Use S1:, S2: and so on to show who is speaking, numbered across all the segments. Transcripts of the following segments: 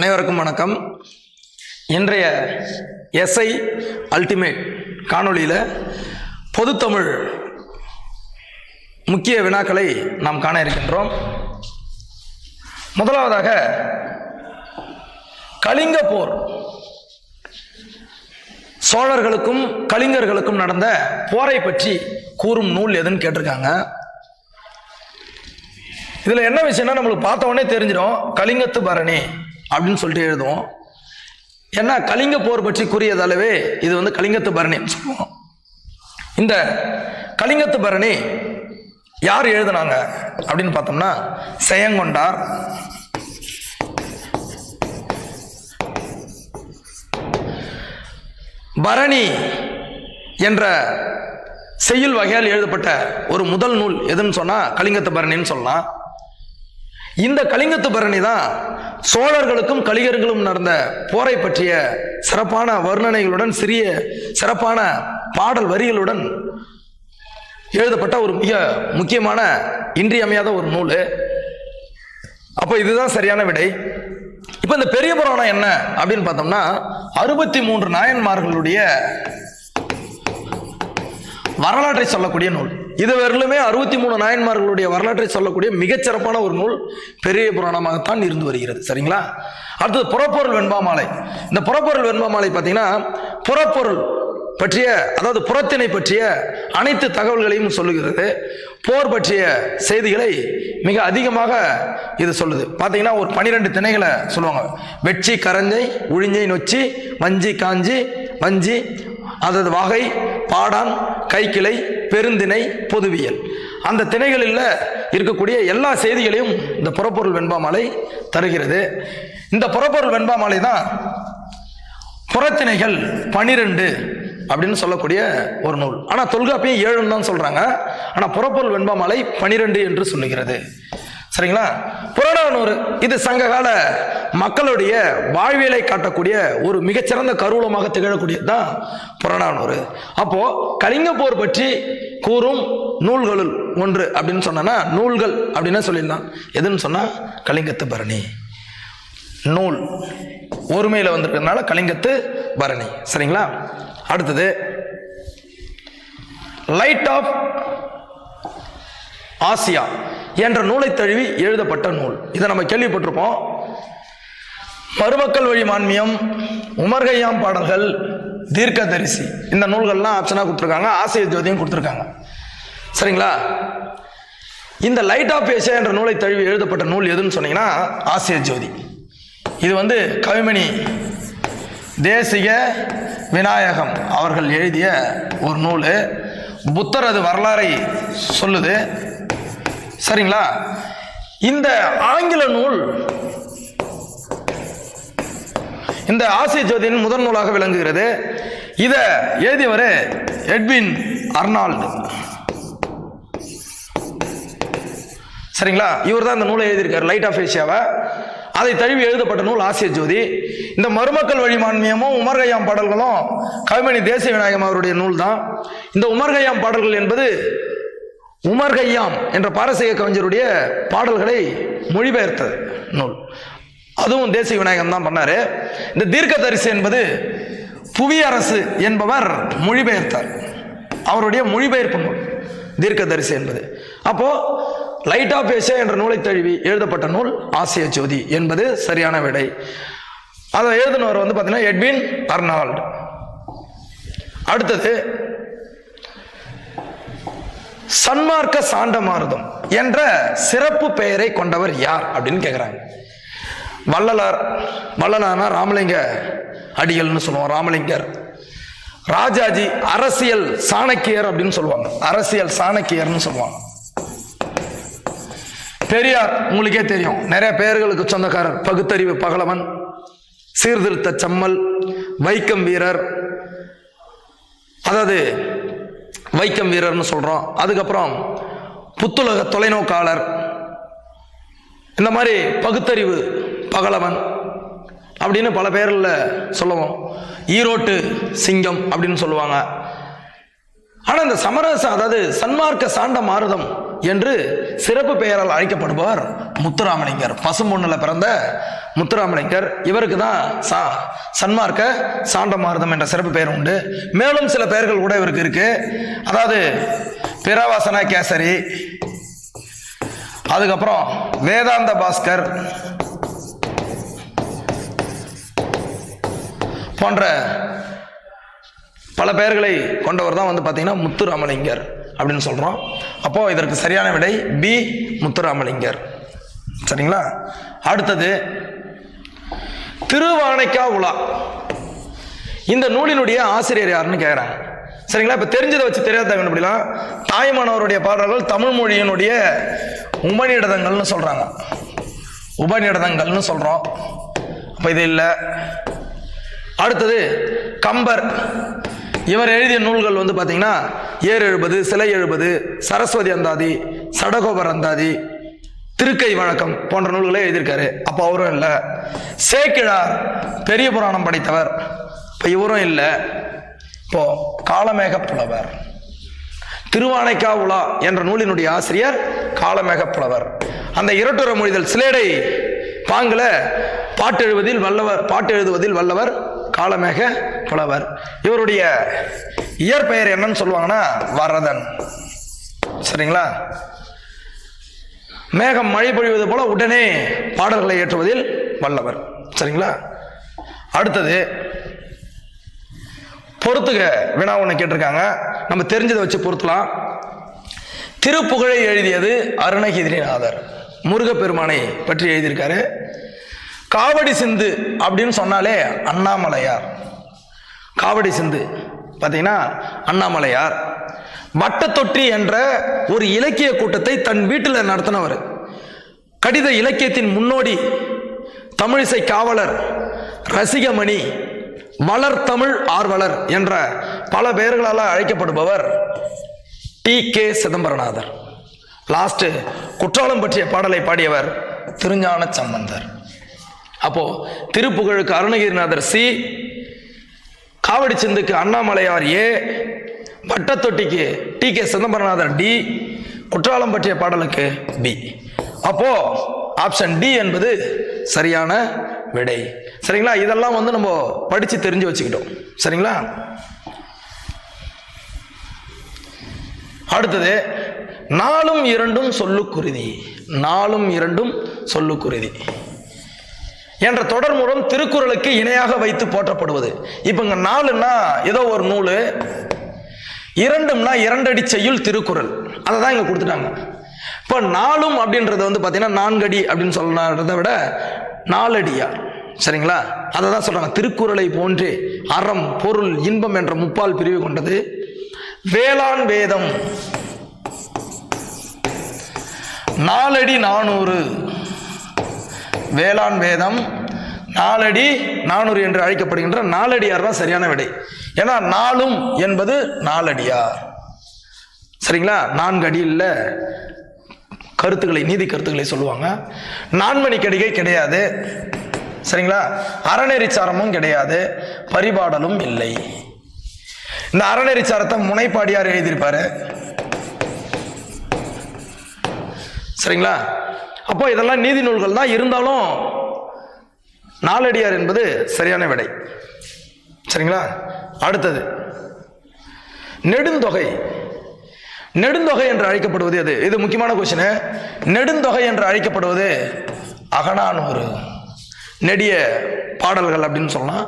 S1: அனைவருக்கும் வணக்கம். இன்றைய எஸ்ஐ அல்டிமேட் காணொளியில் பொதுத்தமிழ் முக்கிய வினாக்களை நாம் காண இருக்கின்றோம். முதலாவதாக கலிங்க போர் சோழர்களுக்கும் கலிங்கர்களுக்கும் நடந்த போரை பற்றி கூறும் நூல் எதுன்னு கேட்டிருக்காங்க. இதில் என்ன விஷயம்னா நம்மளுக்கு பார்த்த உடனே தெரிஞ்சிடும். கலிங்கத்து பரணி. அப்படின்னு சொல்லிட்டு எழுதுவோம். ஏன்னா கலிங்க போர் பற்றி கூறியதாலவே இது வந்து கலிங்கத்து பரணின்னு சொல்லுவோம். இந்த கலிங்கத்து பரணி யார் எழுதுனாங்க அப்படின்னு பார்த்தோம்னா செயங்கொண்டார். பரணி என்ற செய்யுள் வகையால் எழுதப்பட்ட ஒரு முதல் நூல் எதுன்னு சொன்னால் கலிங்கத்து பரணின்னு சொல்லலாம். இந்த கலிங்கத்து பரணி தான் சோழர்களுக்கும் கலிகர்களும் நடந்த போரை பற்றிய சிறப்பான வர்ணனைகளுடன் சிறிய சிறப்பான பாடல் வரிகளுடன் எழுதப்பட்ட ஒரு மிக முக்கியமான இன்றியமையாத ஒரு நூல். அப்போ இதுதான் சரியான விடை. இப்போ இந்த பெரிய புராணம் என்ன அப்படின்னு பார்த்தோம்னா அறுபத்தி மூன்று நாயன்மார்களுடைய வரலாற்றை சொல்லக்கூடிய நூல். இது வரலுமே அறுபத்தி மூணு நாயன்மார்களுடைய வரலாற்றை சொல்லக்கூடிய மிகச்சிறப்பான ஒரு நூல் பெரிய புராணமாகத்தான் இருந்து வருகிறது. சரிங்களா? அடுத்தது புறப்பொருள் வெண்பாமாலை. இந்த புறப்பொருள் வெண்பாமாலை பார்த்தீங்கன்னா புறப்பொருள் பற்றிய அதாவது புறத்திணை பற்றிய அனைத்து தகவல்களையும் சொல்லுகிறது. போர் பற்றிய செய்திகளை மிக அதிகமாக இது சொல்லுது. பார்த்தீங்கன்னா ஒரு பனிரெண்டு திணைகளை சொல்லுவாங்க. வெட்சி கரஞ்சை உழிஞ்சை நொச்சி வஞ்சி காஞ்சி வஞ்சி அதது வகை பாடான் கைக்கிளை பெருந்திணை பொதுவியல். அந்த திணைகளில் இருக்கக்கூடிய எல்லா செய்திகளையும் இந்த புறப்பொருள் வெண்பாமலை தருகிறது. இந்த புறப்பொருள் வெண்பாமலை தான் புறத்திணைகள் பனிரெண்டு அப்படின்னு சொல்லக்கூடிய ஒரு நூல். ஆனால் தொல்காப்பியம் ஏழுன்னு தான் சொல்கிறாங்க ஆனால் புறப்பொருள் வெண்பாமலை பனிரெண்டு என்று சொல்லுகிறது. சரிங்களா? புறநானூறு இது சங்ககால மக்களுடைய வாழ்வியலை காட்டக்கூடிய ஒரு மிகச்சிறந்த கருவூலமாக திகழக்கூடியது தான் புறநானூறு அப்போ கலிங்க போர் பற்றி கூறும் நூல்களுள் ஒன்று அப்படின்னு சொன்னா நூல்கள் அப்படின்னு சொல்லிடலாம் எதுன்னு சொன்னா கலிங்கத்து பரணி. நூல் ஒருமையில் வந்திருக்கிறதுனால கலிங்கத்து பரணி. சரிங்களா? அடுத்தது லைட் ஆஃப் ஆசியா என்ற நூலை தழுவி எழுதப்பட்ட நூல். இதை நம்ம கேள்விப்பட்டிருப்போம். மருமக்கள் வழி மான்மியம் உமர்கையாம் பாடல்கள் தீர்க்கதரிசி. இந்த நூல்கள்லாம் ஆப்ஷனாக கொடுத்துருக்காங்க ஆசிய ஜோதியும் கொடுத்துருக்காங்க. சரிங்களா? இந்த லைட் ஆஃப் ஏசியா என்ற நூலை தழுவி எழுதப்பட்ட நூல் எதுன்னு சொன்னீங்கன்னா ஆசிய ஜோதி. இது வந்து கவிமணி தேசிக விநாயகம் அவர்கள் எழுதிய ஒரு நூல். புத்தரது வரலாறை சொல்லுது. சரிங்களா? இந்த ஆங்கில நூல் இந்த ஆசிய ஜோதியின் முதல் நூலாக விளங்குகிறது. இதை எழுதியவர் எட்வின் அர்னால்டு. சரிங்களா? இவர் தான் இந்த நூலை எழுதியிருக்கார் லைட் ஆஃப் ஏஷியாவை அதை தழுவி எழுதப்பட்ட நூல் ஆசிய ஜோதி. இந்த மருமக்கள் வழிமான்மியமும் உமர்கையாம் பாடல்களும் கவிமணி தேசிய விநாயகம் அவருடைய நூல் தான் இந்த உமர்கையாம் பாடல்கள் என்பது உமர் கையாம் என்ற பாரசீக கவிஞருடைய பாடல்களை மொழிபெயர்த்தது. நூல். அதுவும் தேசிய விநாயகம் தான் பண்ணாரு. இந்த தீர்க்கதரிசி என்பது புவியரசு என்பவர் மொழிபெயர்த்தார். அவருடைய மொழிபெயர்ப்பு நூல் தீர்க்கதரிசி என்பது. அப்போ லைட் ஆஃப் ஏசியா என்ற நூலை தழுவி எழுதப்பட்ட நூல் ஆசிய ஜோதி என்பது சரியான விடை. அதை எழுதினவர் வந்து பார்த்தீங்கன்னா எட்வின் அர்னால்டு. அடுத்தது சன்மார்க்க சாண்டமாருதம் என்ற சிறப்பு பெயரை கொண்டவர் யார் அப்படின்னு கேட்குறாங்க வள்ளலார் வள்ளலார்னா ராமலிங்க அடிகள்னு சொல்லுவோம் ராமலிங்கர். ராஜாஜி அரசியல் சாணக்கியர் அப்படின்னு சொல்லுவாங்க. அரசியல் சாணக்கியர்னு சொல்லுவாங்க. பெரியார் உங்களுக்கே தெரியும். நிறைய பெயர்களுக்கு சொந்தக்காரர். பகுத்தறிவு பகலவன் சீர்திருத்த செம்மல் வைக்கம் வீரர். அதாவது வைக்கம் வீரர்னு சொல்கிறோம் அதுக்கப்புறம் புத்துலக தொலைநோக்காளர். இந்த மாதிரி பகுத்தறிவு பகலவன் அப்படின்னு பல பேரில் சொல்லுவோம். ஈரோட்டு சிங்கம் அப்படின்னு சொல்லுவாங்க. ஆனால் இந்த சமரச அதாவது சன்மார்க்க சாண்ட மாருதம் என்று சிறப்பு பெயரால் அழைக்கப்படுபவர் முத்துராமலிங்கர். பசும்பொன்னில் பிறந்த முத்துராமலிங்கர். இவருக்கு தான் சா சன்மார்க்க சாண்டமாரதம் என்ற சிறப்பு பெயர் உண்டு. மேலும் சில பெயர்கள் கூட இவருக்கு இருக்கு. அதாவது பிரவாசன கேசரி அதுக்கப்புறம் வேதாந்த பாஸ்கர் போன்ற பல பெயர்களை கொண்டவர் தான் வந்து பார்த்தீங்கன்னா முத்துராமலிங்கர். அப்படின்னு சொல்கிறோம் அப்போது இதற்கு சரியான விடை பி முத்துராமலிங்கர். சரிங்களா? அடுத்தது திருவானைக்கா உலா. இந்த நூலினுடைய ஆசிரியர் யாருன்னு கேட்குறாங்க சரிங்களா? இப்போ தெரிஞ்சதை வச்சு தெரியாத கண்டுபிடிக்கலாம் தாய்மானவருடைய பாடல்கள் தமிழ் மொழியினுடைய உபநிடதங்கள்னு சொல்கிறாங்க உபநிடதங்கள்னு சொல்கிறோம் அப்போ இது இல்லை. அடுத்தது கம்பர். இவர் எழுதிய நூல்கள் வந்து பார்த்தீங்கன்னா ஏர் எழுபது சிலை எழுபது சரஸ்வதி அந்தாதி சடகோபர் அந்தாதி திருக்கை வழக்கம் போன்ற நூல்களை எழுதியிருக்காரு. அப்போ அவரும் இல்லை. சேக்கிழார் பெரிய புராணம் படைத்தவர். இப்போ இவரும் இல்லை. இப்போ காலமேக புலவர் திருவானைக்கா உலா என்ற நூலினுடைய ஆசிரியர் காலமேக புலவர் அந்த இரட்டுற மொழிதல் சிலேடை பாங்குல பாட்டு எழுவதில் வல்லவர் பாட்டு எழுதுவதில் வல்லவர் காலமேக புலவர். இவருடைய இயற்பெயர் என்னன்னு சொல்லுவாங்கன்னா வரதன். சரிங்களா? மேகம் மழை பொழிவது போல உடனே பாடல்களை ஏற்றுவதில் வல்லவர். சரிங்களா? அடுத்தது பொறுத்துக வினா ஒன்று கேட்டிருக்காங்க. நம்ம தெரிஞ்சதை வச்சு பொறுத்தலாம் திருப்புகழை எழுதியது அருணகிரிநாதர் முருகப்பெருமானை பற்றி எழுதியிருக்காரு. காவடி சிந்து அப்படின்னு சொன்னாலே அண்ணாமலையார். காவடி சிந்து பார்த்தீங்கன்னா அண்ணாமலையார். மட்டத்தொட்டி என்ற ஒரு இலக்கிய கூட்டத்தை தன் வீட்டில் நடத்தினவர். கடித இலக்கியத்தின் முன்னோடி தமிழிசை காவலர் ரசிகமணி வளர் தமிழ் ஆர்வலர் என்ற பல பெயர்களால் அழைக்கப்படுபவர் T. K. Chidambaranathar. Last Kutralam பற்றிய பாடலை பாடியவர் திருஞான சம்பந்தர் அப்போ திருப்புகழுக்கு அருணகிரிநாதர் சி காவடி சிந்துக்கு Annamalaiyar A வட்டத்தொட்டிக்கு T K Chidambaranathar T Kutralam பற்றிய பாடலுக்கு பி. அப்போ ஆப்ஷன் டி என்பது சரியான விடை. சரிங்களா? இதெல்லாம் வந்து நம்ம படித்து தெரிஞ்சு வச்சுக்கிட்டோம். சரிங்களா? அடுத்தது நாலும் இரண்டும் சொல்லுக்குருதி. நாலும் இரண்டும் சொல்லுக்குருதி. என்ற தொடர் மூலம் திருக்குறளுக்கு இணையாக வைத்து போற்றப்படுவது. இப்போ இங்கே நாலுன்னா ஏதோ ஒரு நூல் இரண்டும்னா இரண்டடி செய்யுள் திருக்குறள். அதை தான் இங்கே கொடுத்துட்டாங்க. இப்போ நாலும் அப்படின்றது வந்து பார்த்தீங்கன்னா நான்கடி அப்படின்னு சொல்றதை விட நாலடியார் சரிங்களா? அதை தான் சொல்கிறாங்க திருக்குறளை போன்றே அறம் பொருள் இன்பம் என்ற முப்பால் பிரிவு கொண்டது. வேளாண் வேதம். நாலடி நானூறு. வேளாண் வேதம் நாலடி நானூறு என்று அழைக்கப்படுகின்ற நாலடியார் தான் சரியான விடை. ஏன்னா நாலும் என்பது நாலடியார். சரிங்களா? நான்கு அடியில் கருத்துக்களை நீதி கருத்துக்களை சொல்லுவாங்க. நான்மணி கடிகை கிடையாது. சரிங்களா? அறநெறிச்சாரமும் கிடையாது. பரிபாடலும் இல்லை. இந்த அறநெறிச்சாரத்தை முனைப்பாடியார் எழுதியிருப்பாரு. சரிங்களா? அப்போ இதெல்லாம் நீதி நூல்கள் தான். இருந்தாலும் நாலடியார் என்பது சரியான விடை. சரிங்களா? அடுத்தது நெடுந்தொகை. நெடுந்தொகை என்று அழைக்கப்படுவது எது? இது முக்கியமான கொஸ்டின் நெடுந்தொகை என்று அழைக்கப்படுவது அகநானூறு. நெடிய பாடல்கள் அப்படின்னு சொல்லலாம்.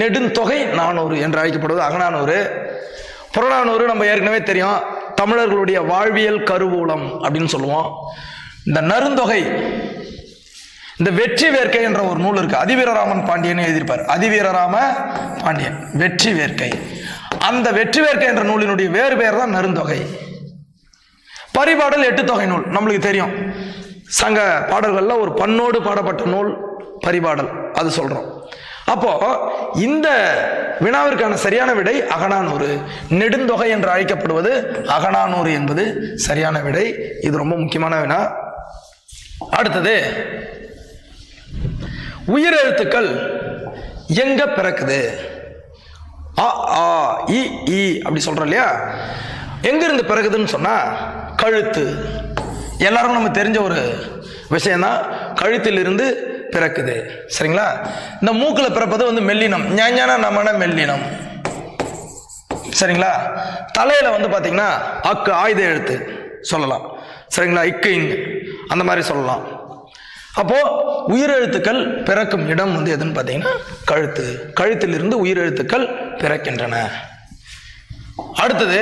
S1: நெடுந்தொகை நானூறு என்று அழைக்கப்படுவது அகநானூறு. புறநானூறு நம்ம ஏற்கனவே தெரியும். தமிழர்களுடைய வாழ்வியல் கருவூலம் அப்படின்னு சொல்லுவோம். இந்த நருந்தொகை இந்த வெற்றி வேர்க்கை என்ற ஒரு நூல் இருக்கு. அதிவீரராமன் பாண்டியன் எழுதியிருப்பார். அதிவீரராம பாண்டியன். வெற்றி வேர்க்கை. அந்த வெற்றி வேர்க்கை என்ற நூலினுடைய வேறு பெயர் தான் நருந்தொகை பரிபாடல் எட்டு தொகை நூல். நம்மளுக்கு தெரியும். சங்க பாடல்களில் ஒரு பண்ணோடு பாடப்பட்ட நூல் பரிபாடல். அது சொல்றோம். அப்போ இந்த வினாவிற்கான சரியான விடை அகனானூறு நெடுந்தொகை என்று அழைக்கப்படுவது அகனானூறு என்பது சரியான விடை. இது ரொம்ப முக்கியமான வினா. அடுத்தது உயிரெழுத்துக்கள் எங்க பிறக்குது? அ ஆ இ அப்படி சொல்றோம் இல்லையா? எங்கேருந்து பிறகுதுன்னு சொன்னா கழுத்து. எல்லாரும் நம்ம தெரிஞ்ச ஒரு விஷயம்தான் கழுத்திலிருந்து பிறக்குது. சரிங்களா? இந்த மூக்கில் பிறப்பது வந்து மெல்லினம். ஞான நமன மெல்லினம். சரிங்களா? தலையில வந்து பார்த்தீங்கன்னா அக்கு ஆயுத எழுத்து சொல்லலாம். சரிங்களா? இக்கு இங்கு. அந்த மாதிரி சொல்லலாம். அப்போது உயிரெழுத்துக்கள் பிறக்கும் இடம் வந்து எதுன்னு பார்த்தீங்கன்னா கழுத்து. கழுத்திலிருந்து உயிரெழுத்துக்கள் பிறக்கின்றன. அடுத்தது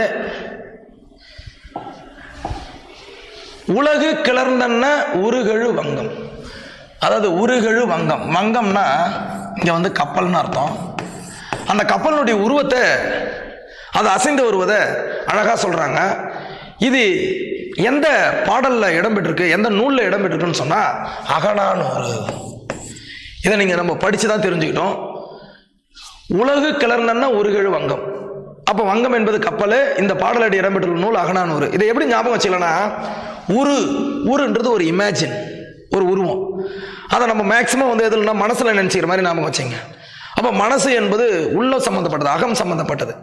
S1: உலகு கிளர்ந்தன்ன உருகழு வங்கம். அதாவது உருகழு வங்கம். வங்கம்னா இங்கே வந்து கப்பல்னு அர்த்தம். அந்த கப்பலினுடைய உருவத்தை அது அசைந்து வருவதை அழகாக சொல்கிறாங்க இது எந்த பாடலில் இடம்பெற்றிருக்கு எந்த நூலில் இடம்பெற்றிருக்குன்னு அகனான்னு ஒரு இதை நீங்கள் நம்ம படித்து தான் தெரிஞ்சுக்கிட்டோம். உலகு கிளர்ந்தன்னா உருகழு வங்கம். அப்போ வங்கம் என்பது கப்பல் இந்த பாடலடி இடம்பெற்றுள்ள நூல் அகனானூறு இதை எப்படி ஞாபகம் வச்சுக்கலன்னா உரு உருன்றது ஒரு இமேஜின் ஒரு உருவம். அதை நம்ம மேக்சிமம் வந்து எதுலன்னா மனசில் நினச்சிக்கிற மாதிரி ஞாபகம் வச்சுங்க. அப்போ மனசு என்பது உள்ள சம்மந்தப்பட்டது அகம் சம்மந்தப்பட்டது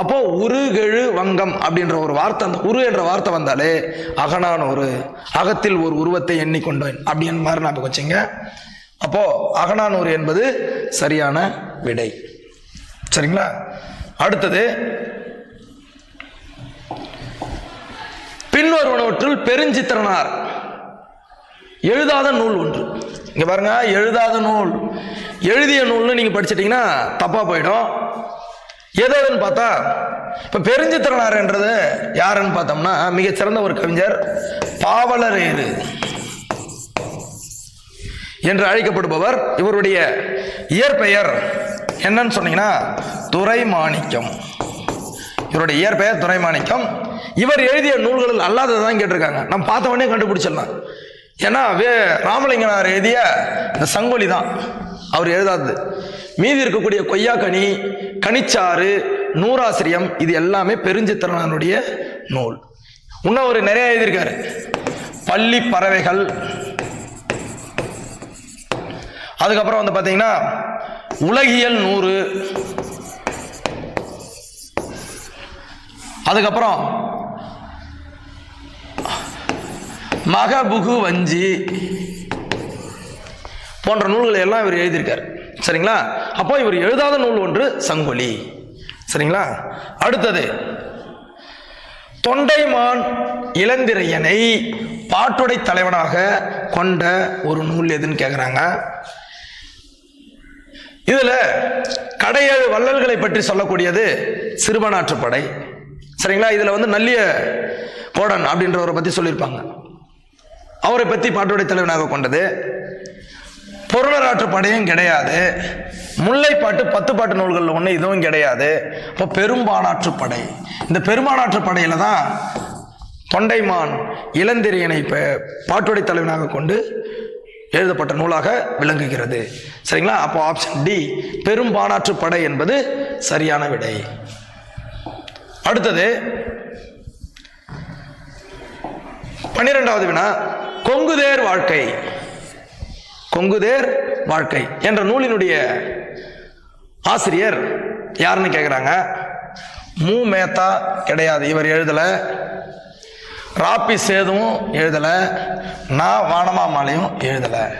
S1: அப்போ உருகெழு வங்கம் அப்படின்ற ஒரு வார்த்தை அந்த உரு என்ற வார்த்தை வந்தாலே அகனான் ஒரு அகத்தில் ஒரு உருவத்தை எண்ணிக்கொண்டேன் அப்படின்னு மாதிரி நான் வச்சுங்க. அப்போ அகனானூர் என்பது சரியான விடை. சரிங்களா? அடுத்தது பின்வருவனவற்றுள் பெருஞ்சித்திரனார். எழுதாத நூல் ஒன்று. இங்க பாருங்க எழுதாத நூல். எழுதிய நூல்னு நீங்க படிச்சிட்டீங்கன்னா தப்பா போயிடும். எதுன்னு பார்த்தா இப்போ பெருஞ்சித்திரனார்ன்றது யாருன்னு பார்த்தோம்னா மிகச்சிறந்த ஒரு கவிஞர் பாவலரேறு என்று அழைக்கப்படுபவர். இவருடைய இயற்பெயர் என்னன்னு சொன்னீங்கன்னா துரைமாணிக்கம். இவருடைய இயற்பெயர் துரைமாணிக்கம். இவர் எழுதிய நூல்களில் அல்லாததான் கேட்டிருக்காங்க. நம்ம பார்த்த உடனே கண்டுபிடிச்சிடலாம். ஏன்னா வே ராமலிங்கனார் எழுதிய இந்த சங்கொலி தான் அவர் எழுதாதது மீதி இருக்கக்கூடிய கொய்யாக்கனி கனிச்சாறு நூறாசிரியம் இது எல்லாமே பெருஞ்சித்திரனாருடைய நூல். இன்னும் அவர் நிறைய எழுதியிருக்காரு. பள்ளி பறவைகள். அதுக்கப்புறம் வந்து பார்த்தீங்கன்னா உலகியல் நூறு. அதுக்கப்புறம் மகபுகு வஞ்சி. போன்ற நூல்களை எல்லாம் இவர் எழுதியிருக்கார். சரிங்களா? அப்போ இவர் எழுதாத நூல் ஒன்று சங்கொலி. சரிங்களா? அடுத்தது தொண்டைமான் இளந்திரையனை பாட்டுடை தலைவனாக கொண்ட ஒரு நூல் எதுன்னு கேட்குறாங்க இதில் கடையேழு வள்ளல்களை பற்றி சொல்லக்கூடியது சிறுவனாற்றுப்படை சரிங்களா? இதில் வந்து நல்லிய கோடன் அப்படின்றவரை பற்றி சொல்லியிருப்பாங்க. அவரை பற்றி பாட்டுடை தலைவனாக கொண்டது பொருளராற்று படையும் கிடையாது. முல்லைப்பாட்டு பத்து பாட்டு நூல்களில் ஒன்று இதுவும் கிடையாது. இப்போ பெரும்பாலாற்று படை. இந்த பெரும்பாலாற்று படையில் தான் தொண்டைமான் இளந்திரியனை இப்போ பாட்டுடை தலைவனாக கொண்டு எழுதப்பட்ட நூலாக விளங்குகிறது. சரிங்களா? அப்போ ஆப்ஷன் டி பெரும்பாலாற்று படை என்பது சரியான விடை. அடுத்தது பன்னிரெண்டாவது வினா கொங்குதேர் வாழ்க்கை. கொங்குதேர் வாழ்க்கை என்ற நூலினுடைய ஆசிரியர் யாருன்னு கேட்குறாங்க மூ. மேத்தா கிடையாது. இவர் எழுதலை. ராப்பி சேதுவும் எழுதலை. நான் வானமாமாலையும் எழுதலை.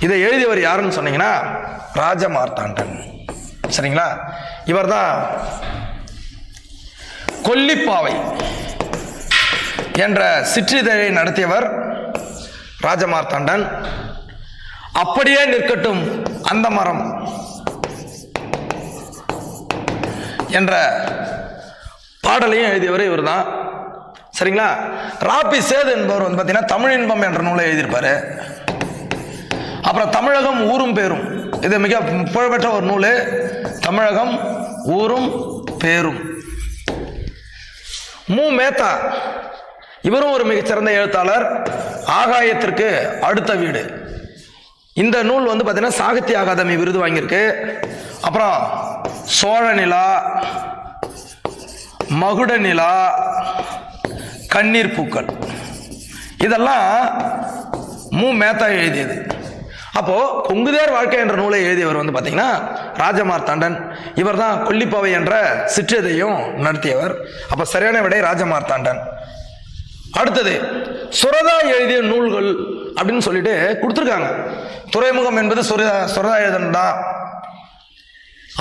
S1: இதை எழுதியவர் யாருன்னு சொன்னீங்கன்னா ராஜமார்த்தாண்டன். சரிங்களா? இவர்தான் கொல்லிப்பாவை என்ற சிற்றிதழை நடத்தியவர் ராஜமார்த்தாண்டன். அப்படியே நிற்கட்டும் அந்த மரம். என்ற பாடலையும் எழுதியவர் இவர்தான். சரிங்களா? ராபி சேது என்பவர் வந்து பார்த்தீங்கன்னா தமிழ் இன்பம் என்ற நூலை எழுதியிருப்பாரு. அப்புறம் தமிழகம் ஊரும் பேரும். இது மிக புகழ்பெற்ற ஒரு நூல். தமிழகம் ஊரும் பேரும். மு. மேத்தா. இவரும் ஒரு மிகச்சிறந்த எழுத்தாளர். ஆகாயத்திற்கு அடுத்த வீடு. இந்த நூல் வந்து பார்த்தீங்கன்னா சாகித்ய அகாதமி விருது வாங்கியிருக்கு. அப்புறம் சோழ நிலா மகுட நிலா கண்ணீர் பூக்கள். இதெல்லாம் மு. மேத்தா எழுதியது. அப்போது கொங்குதேர் வாழ்க்கை என்ற நூலை எழுதியவர் வந்து பார்த்தீங்கன்னா ராஜமார்த்தாண்டன் இவர் தான் கொல்லிப்பாவை என்ற சிற்றதையும் நடத்தியவர். அப்போ சரியான விடை ராஜமார்த்தாண்டன் அடுத்தது சுரதா எழுதிய நூல்கள் அப்படின்னு சொல்லிட்டு கொடுத்துருக்காங்க. துறைமுகம் என்பது சுரதா சுரதா எழுதண்டா.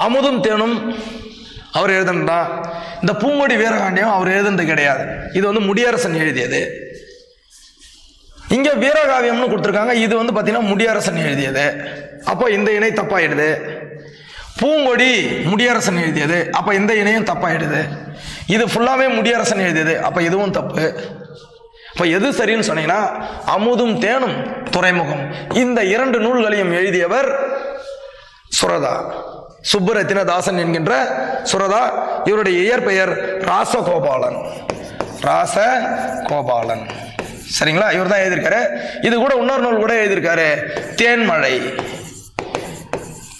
S1: அமுதும் தேனும் அவர் எழுதண்டா. இந்த பூங்கொடி வீரகாண்டியம் அவர் எழுதுனது கிடையாது. இது வந்து முடியரசன் எழுதியது. இங்கே வீரகாவியம்னு கொடுத்துருக்காங்க. இது வந்து பார்த்தீங்கன்னா முடியரசன் எழுதியது. அப்போ இந்த இணை தப்பாயிடுது. பூங்கொடி முடியரசன் எழுதியது. அப்போ இந்த இணையும் தப்பாயிடுது. இது ஃபுல்லாமே முடியரசன் எழுதியது. அப்போ இதுவும் தப்பு. இப்போ எது சரின்னு சொன்னீங்கன்னா அமுதும் தேனும் துறைமுகம். இந்த இரண்டு நூல்களையும் எழுதியவர் சுரதா. சுப்புரத்தினதாசன் என்கின்ற சுரதா. இவருடைய இயற்பெயர் ராசகோபாலன். ராச கோபாலன் சரிங்களா? இவர் தான் எழுதியிருக்காரு. இது கூட இன்னொரு நூல் கூட எழுதியிருக்காரு. தேன்மழை.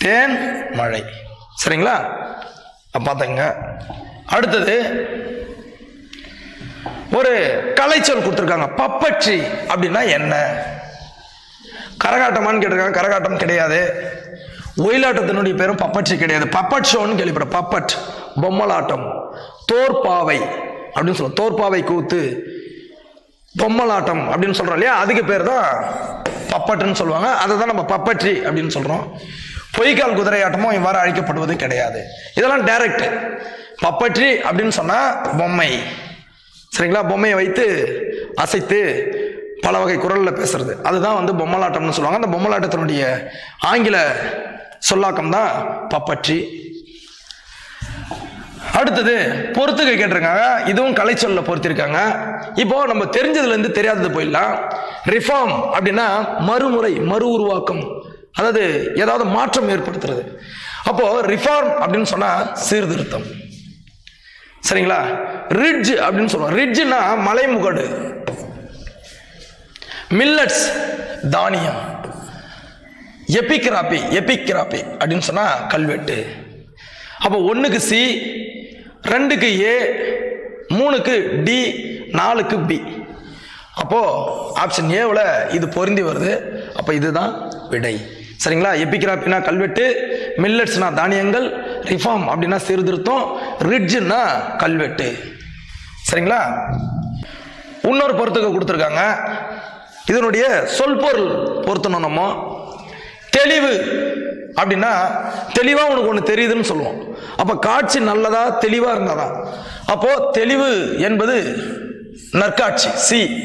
S1: தேன் மழை சரிங்களா? அப்ப பார்த்துங்க அடுத்தது ஒரு கலைச்சொல் கொடுத்துருக்காங்க. பப்பட்சி அப்படின்னா என்ன? கரகாட்டமான்னு கேட்டிருக்காங்க. கரகாட்டம் கிடையாது. ஒயிலாட்டத்தினுடைய பேரும் பப்பட்சி கிடையாது. பப்பட் ஷோன்னு கேள்விப்பட பப்பட் பொம்மலாட்டம் தோற்பாவை அப்படின்னு சொல்லுவோம். தோற்பாவை கூத்து பொம்மலாட்டம் அப்படின்னு சொல்கிறோம் இல்லையா? அதுக்கு பேர் தான் பப்பட்டுன்னு சொல்லுவாங்க. அதை தான் நம்ம பப்பட்ரி அப்படின்னு சொல்கிறோம் பொய்க்கால் குதிரையாட்டமும் இவ்வாறு அழைக்கப்படுவது கிடையாது. இதெல்லாம் டைரக்ட் பப்பட்ரி அப்படின்னு சொன்னால் பொம்மை. சரிங்களா? பொம்மையை வைத்து அசைத்து பல வகை குரலில் பேசுறது. அதுதான் வந்து பொம்மலாட்டம்னு சொல்லுவாங்க. அந்த பொம்மலாட்டத்தினுடைய ஆங்கில சொல்லாக்கம் தான் பப்பற்றி. அடுத்தது பொறுத்துக்க கேட்டிருக்காங்க. இதுவும் கலைச்சொல்ல பொறுத்திருக்காங்க. இப்போ நம்ம தெரிஞ்சதுலேருந்து தெரியாதது போயிடலாம். ரிஃபார்ம் அப்படின்னா மறுமுறை மறு உருவாக்கம். அதாவது ஏதாவது மாற்றம் ஏற்படுத்துறது. அப்போ ரிஃபார்ம் அப்படின்னு சொன்னால் சீர்திருத்தம். சரிங்களா? ரிட்ஜ் அப்படின்னு சொல்லுவோம் ரிட்ஜ்னா மலைமுகடு. மில்லட்ஸ் தானியம் எபிகிராபி எபிகிராபி அப்படின்னு சொன்னால் கல்வெட்டு. அப்போ ஒன்றுக்கு சி ரெண்டுக்கு ஏ மூணுக்கு டி நாலுக்கு பி. அப்போது ஆப்ஷன் ஏவில் இது பொருந்தி வருது. அப்போ இதுதான் விடை. சரிங்களா? எபிகிராபினா கல்வெட்டு மில்லட்ஸ்னா தானியங்கள் ரிஃபார்ம் அப்படின்னா சீர்திருத்தம் ரிட்ஜுன்னா கல்வெட்டு. சரிங்களா? இன்னொரு பொருத்துக்கு கொடுத்துருக்காங்க. இதனுடைய சொல் பொருள் பொருத்தணும் நம்ம. தெளிவு அப்படின்னா தெளிவாக உனக்கு ஒன்று தெரியுதுன்னு சொல்லுவோம். அப்போ காட்சி நல்லதா தெளிவாக இருந்தாதா? அப்போது தெளிவு என்பது நற்காட்சி சி.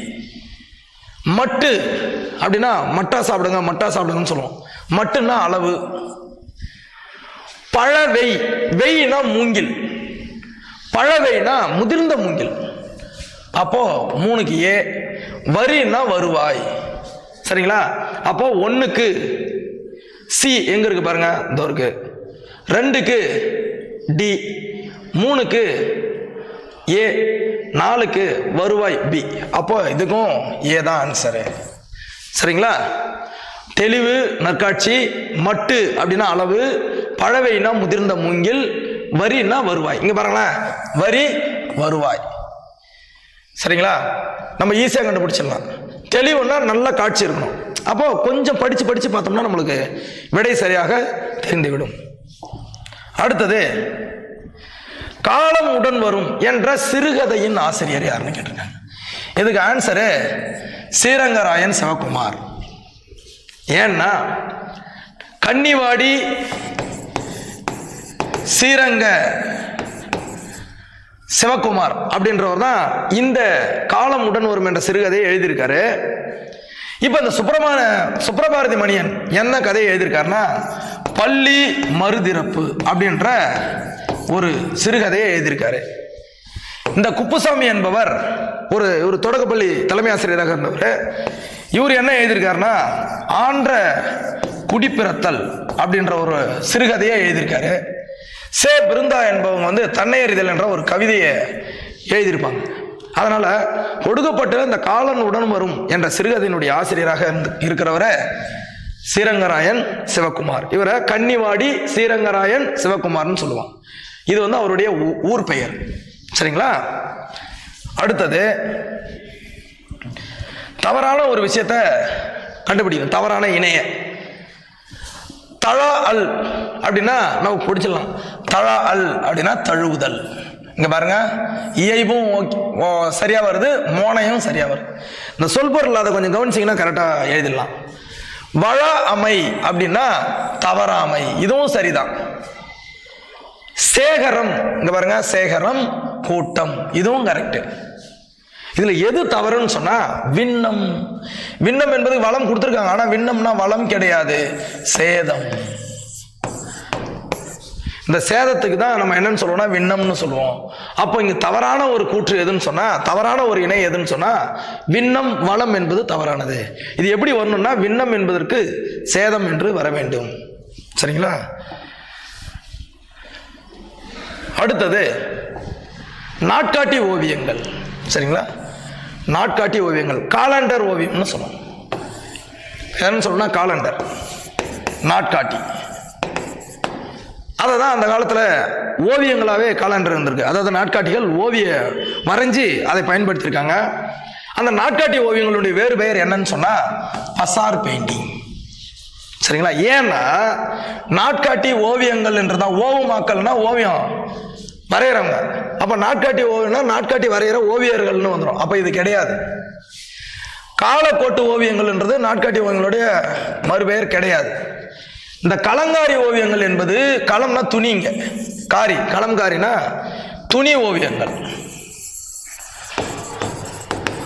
S1: மட்டு அப்படின்னா மட்டா சாப்பிடுங்க மட்டா சாப்பிடுங்கன்னு சொல்லுவோம். மட்டுன்னா அளவு. பழவை வெய்னா மூங்கில். பழவைனா முதிர்ந்த மூங்கில். அப்போ மூணுக்கு ஏ வரின்னா வருவாய். சரிங்களா? அப்போ ஒன்றுக்கு சி எங்க இருக்கு பாருங்க? இதோ இருக்கு. ரெண்டுக்கு டி மூணுக்கு ஏ நாலுக்கு வருவாய் பி அப்போ இதுக்கும் ஏ தான் ஆன்சரு சரிங்களா? தெளிவு நற்காட்சி மட்டு அப்படின்னா அளவு பழவைனா முதிர்ந்த மூங்கில் வரின்னா வருவாய். இங்க பாருங்களேன். வரி வருவாய். சரிங்களா? நம்ம ஈஸியாக கண்டுபிடிச்சிடலாம். தெளிவுன்னா நல்ல காட்சி இருக்கணும். அப்போ கொஞ்சம் படிச்சு படிச்சு பார்த்தோம்னா நம்மளுக்கு விடை சரியாக தெரிந்துவிடும். அடுத்தது காலம் உடன் வரும் என்ற சிறுகதையின் ஆசிரியர் யாருன்னு கேட்டிருக்காங்க. இதுக்கு ஆன்சரு ஸ்ரீரங்கராயன் சிவகுமார். ஏன்னா கன்னிவாடி ஸ்ரீரங்க சிவகுமார் அப்படின்றவர் தான் இந்த காலம் உடன் வரும் என்ற சிறுகதையை எழுதியிருக்காரு. இப்போ இந்த சுப்பிரமான சுப்பிரபாரதி மணியன் என்ன கதையை எழுதியிருக்காருன்னா பள்ளி மறுதிறப்பு அப்படின்ற ஒரு சிறுகதையை எழுதியிருக்காரு. இந்த குப்புசாமி என்பவர் ஒரு ஒரு தொடக்கப்பள்ளி தலைமை ஆசிரியராக இருந்தவர். இவர் என்ன எழுதியிருக்காருன்னா ஆன்ற குடிப்பிறத்தல் அப்படின்ற ஒரு சிறுகதையை எழுதியிருக்காரு. சே பிருந்தா என்பவங்க வந்து தன்னையறிதல் என்ற ஒரு கவிதையை எழுதியிருப்பாங்க அதனால் ஒடுக்கப்பட்ட இந்த காலன் உடன் வரும் என்ற சிறுகதையினுடைய ஆசிரியராக இருந்து இருக்கிறவரை ஸ்ரீரங்கராயன் சிவகுமார். இவரை கன்னிவாடி ஸ்ரீரங்கராயன் சிவகுமார்னு சொல்லுவான். இது வந்து அவருடைய ஊ- ஊர் பெயர். சரிங்களா? அடுத்தது தவறான ஒரு விஷயத்த கண்டுபிடிக்கணும். தவறான இணைய. தழா அல் அப்படின்னா நமக்கு பிடிச்சிடலாம். தழா அல் அப்படின்னா தழுவுதல். இங்கே பாருங்க. இயைபும் சரியாக ஓ, வருது. மோனையும் சரியாக வருது. இந்த சொல்பொருள் அதை கொஞ்சம் கவனிச்சிங்கன்னா கரெக்டாக எழுதிடலாம். வள அமை அப்படின்னா தவறாமை. இதுவும் சரிதான். சேகரம் இங்க பாருங்க. சேகரம் கூட்டம். இதுவும் கரெக்டு இதுல எது தவறுன்னு சொன்னா விண்ணம். விண்ணம் என்பது வளம் கொடுத்துருக்காங்க. ஆனா விண்ணம்னா வளம் கிடையாது. சேதம். இந்த சேதத்துக்கு தான் நம்ம என்னன்னு சொல்லுவோம்னா விண்ணம்னு சொல்லுவோம். அப்போ இங்க தவறான ஒரு கூற்று எதுன்னு சொன்னா தவறான ஒரு இணை எதுன்னு சொன்னா விண்ணம் வளம் என்பது தவறானது. இது எப்படி வரணும்னா விண்ணம் என்பதற்கு சேதம் என்று வர வேண்டும். சரிங்களா? அடுத்தது நாட்காட்டி ஓவியங்கள். சரிங்களா? நாட்காட்டி ஓவியங்கள். காலண்டர் ஓவியம்னு சொல்லுவோம். என்னன்னு சொல்லணும்னா காலண்டர். நாட்காட்டி. அதை தான் அந்த காலத்தில் ஓவியங்களாகவே காலண்டர் இருந்திருக்கு. அதாவது நாட்காட்டிகள் ஓவிய வரைஞ்சி அதை பயன்படுத்தியிருக்காங்க அந்த நாட்காட்டி ஓவியங்களுடைய வேறு பெயர் என்னன்னு சொன்னால் பசார் பெயிண்டிங் சரிங்களா? ஏன்னா நாட்காட்டி ஓவியங்கள் என்று தான் ஓவுமாக்கள்னா ஓவியம் வரைகிறவங்க அப்போ நாட்காட்டி ஓவியம்னா நாட்காட்டி வரைகிற ஓவியர்கள்னு வந்துடும் அப்போ இது கிடையாது. காலக்கோட்டு ஓவியங்கள்ன்றது நாட்காட்டி ஓவியங்களுடைய மறுபெயர் கிடையாது. இந்த கலங்காரி ஓவியங்கள் என்பது களம்னா துணிங்க காரி களம்காரினா துணி ஓவியங்கள்.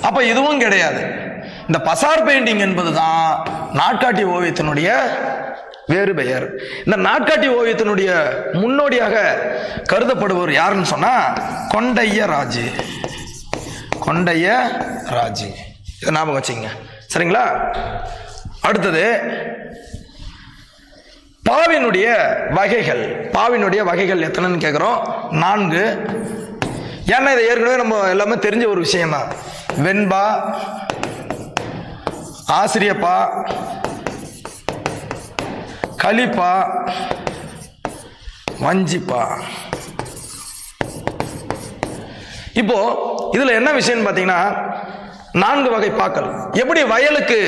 S1: அப்ப இதுவும் கிடையாது. இந்த பசார் பெயிண்டிங் என்பது தான் நாட்காட்டி ஓவியத்தினுடைய வேறு பெயர். இந்த நாட்காட்டி ஓவியத்தினுடைய முன்னோடியாக கருதப்படுபவர் யாருன்னு சொன்னா கொண்டைய ராஜு. கொண்டைய ராஜு. இதை ஞாபகம் வச்சுங்க சரிங்களா? அடுத்தது பாவினுடைய வகைகள் பாவினுடைய வகைகள் எத்தனைன்னு கேட்குறோம் நான்கு. ஏன்னா இதை ஏற்கனவே நம்ம எல்லாமே தெரிஞ்ச ஒரு விஷயம்தான். வெண்பா ஆசிரியப்பா களிப்பா வஞ்சிப்பா. இப்போ இதில் என்ன விஷயம்னு பார்த்தீங்கன்னா நான்கு வகை பாக்கள். எப்படி வயலுக்கு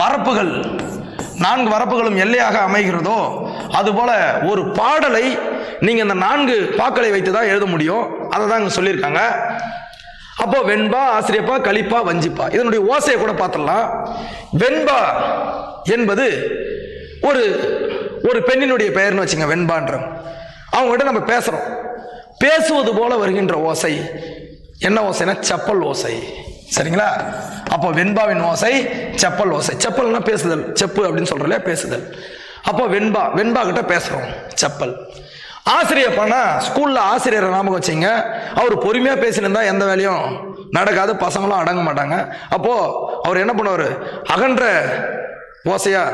S1: வரப்புகள் நான்கு வரப்புகளும் எல்லையாக அமைகிறதோ அதுபோல ஒரு பாடலை நீங்கள் இந்த நான்கு பாக்களை வைத்து தான் எழுத முடியும். அதை தான் இங்கே சொல்லியிருக்காங்க. அப்போ வெண்பா ஆசிரியப்பா கழிப்பா வஞ்சிப்பா. இதனுடைய ஓசையை கூட பார்த்துடலாம். வெண்பா என்பது ஒரு ஒரு பெண்ணினுடைய பெயர்னு வச்சுங்க வெண்பான்ற. அவங்ககிட்ட நம்ம பேசுகிறோம் பேசுவது போல வருகின்ற ஓசை. என்ன ஓசைனா செப்பல் ஓசை. சரிங்களா? அப்போ வெண்பாவின் ஓசை செப்பல் ஓசை. செப்பல்னா பேசுதல். செப்பு அப்படின்னு சொல்றல பேசுதல். அப்போ வெண்பா வெண்பா கிட்ட பேசுறோம். செப்பல். ஆசிரியர் பண்ணா ஸ்கூல்ல ஆசிரியரை ஞாபகம் வச்சிங்க. அவர் பொறுமையா பேசினிருந்தா எந்த வேலையும் நடக்காது. பசங்களும் அடங்க மாட்டாங்க. அப்போ அவர் என்ன பண்ணுவார்? அகன்ற ஓசையா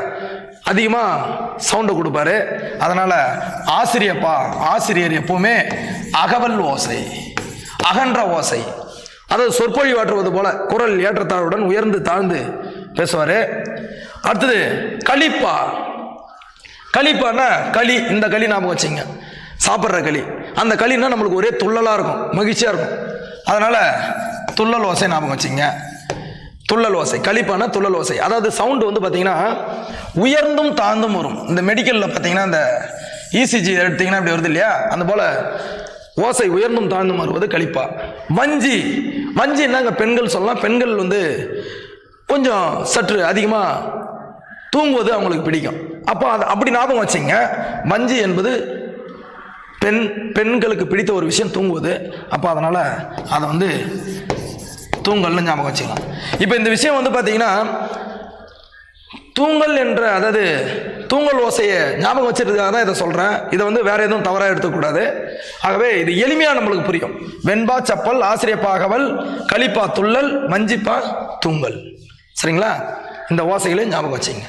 S1: அதிகமாக சவுண்டை கொடுப்பாரு. அதனால ஆசிரியப்பா ஆசிரியர் எப்பவுமே அகவல் ஓசை. அகன்ற ஓசை. அதாவது சொற்பொழி வாற்றுவது போல குரல் ஏற்றத்தாழ்வுடன் உயர்ந்து தாழ்ந்து பேசுவார். அடுத்தது களிப்பா களிப்பான்னா களி இந்த களி ஞாபகம் வச்சுங்க. சாப்பிட்ற களி. அந்த களின்னா நம்மளுக்கு ஒரே துள்ளலாக இருக்கும் மகிழ்ச்சியாக இருக்கும். அதனால் துள்ளல் ஓசை ஞாபகம் வச்சுங்க. துள்ளல் ஓசை. களிப்பானா துள்ளல் ஓசை. அதாவது சவுண்டு வந்து பார்த்தீங்கன்னா உயர்ந்தும் தாழ்ந்தும் வரும். இந்த மெடிக்கலில் பார்த்தீங்கன்னா இந்த இசிஜி எடுத்தீங்கன்னா இப்படி வருது இல்லையா? அந்த போல் ஓசை உயர்ந்தும் தாழ்ந்தும் வருவது களிப்பா வஞ்சி வஞ்சி என்னங்க பெண்கள் சொல்லலாம்? பெண்கள் வந்து கொஞ்சம் சற்று அதிகமாக தூங்குவது அவங்களுக்கு பிடிக்கும். அப்போ அது அப்படி ஞாபகம் வச்சுங்க. வஞ்சி என்பது பெண் பெண்களுக்கு பிடித்த ஒரு விஷயம் தூங்குவது. அப்போ அதனால் அதை வந்து தூங்கல்னு ஞாபகம் வச்சுக்கலாம். இப்போ இந்த விஷயம் வந்து பார்த்தீங்கன்னா தூங்கல் என்ற அதாவது தூங்கல் ஓசையை ஞாபகம் வச்சிருக்காக தான் இதை சொல்கிறேன் இதை வந்து வேற எதுவும் தவறாக எடுத்துக்கூடாது ஆகவே இது எளிமையாக நம்மளுக்கு புரியும். வெண்பா சப்பல் ஆசிரியப்பாகவல் களிப்பா துள்ளல் மஞ்சிப்பா தூங்கல். சரிங்களா? இந்த ஓசைகளை ஞாபகம் வச்சுங்க.